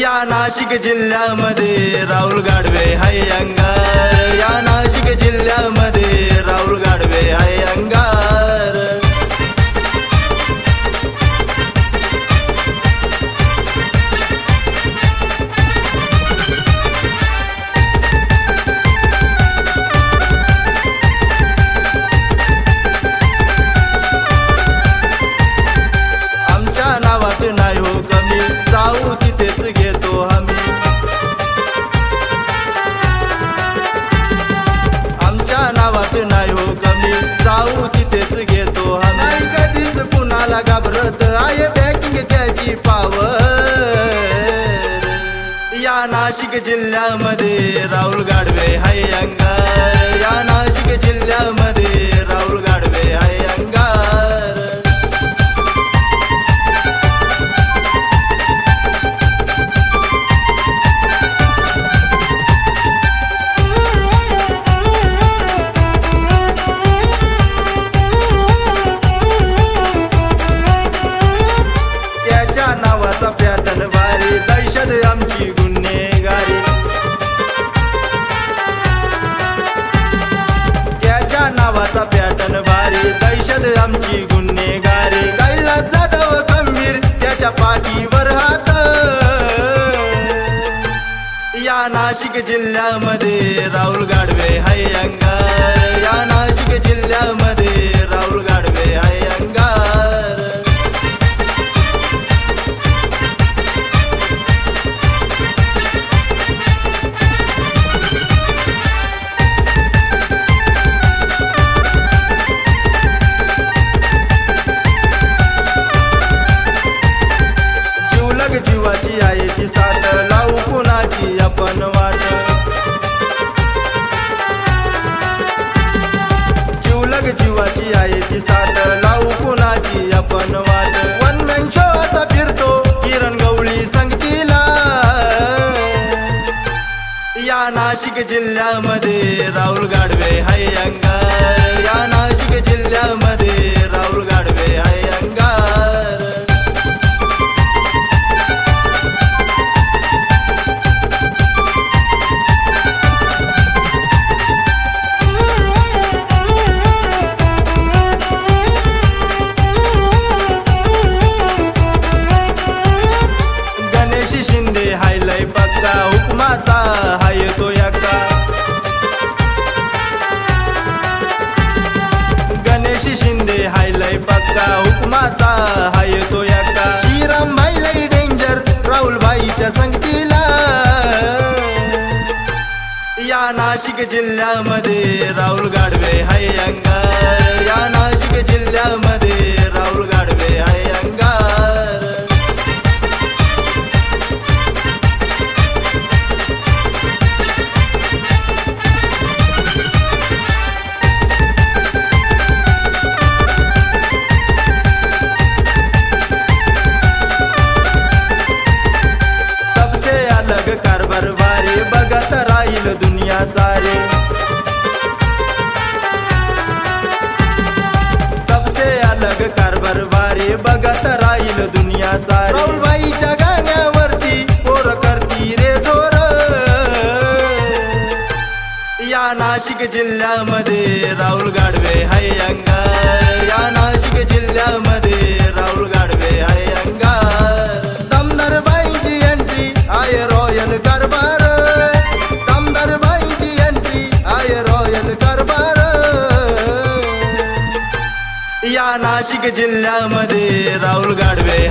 या नाशिक जिल्ह्यामध्ये राहुल गाडवे हाय अंगा या नाशिक जिल्ह्यामध्ये राहुल गाडवे हाय अंगा नाशिक जिल्ह्यामध्ये राहुल गाडवे हाय अंगार या नाशिक जिल्ह्यामध्ये राहुल गाडवे. नावाचा पॅटर्न भारी. दहशत आमची गुन्हेगारी कैला जाधव गंभीर त्याच्या पाठीवर हात. या नाशिक जिल्ह्यामध्ये राहुल गाडवे हाय अंगार. या नाशिक जिल्ह्यामध्ये नाशिक जिल्ह्यामध्ये राहुल गाडवे हाय अंगा नाशिक जिल्ह्यामध्ये राहुल गाडवे हाय अंगार या नाशिक दुनिया राहुलबाईच्या गाण्यावरती पोर करती रे जोर. या नाशिक जिल्ह्यामध्ये राहुल गाडवे हाय अंगार या नाशिक जिल्ह्यामध्ये राहुल गाडवे हाय अंगार दमदार बाईची एंट्री आय रॉयल कारभार दमदार बाईची एंट्री आय रॉयल कारभार या नाशिक जिल्ह्यामध्ये राहुल गाडवे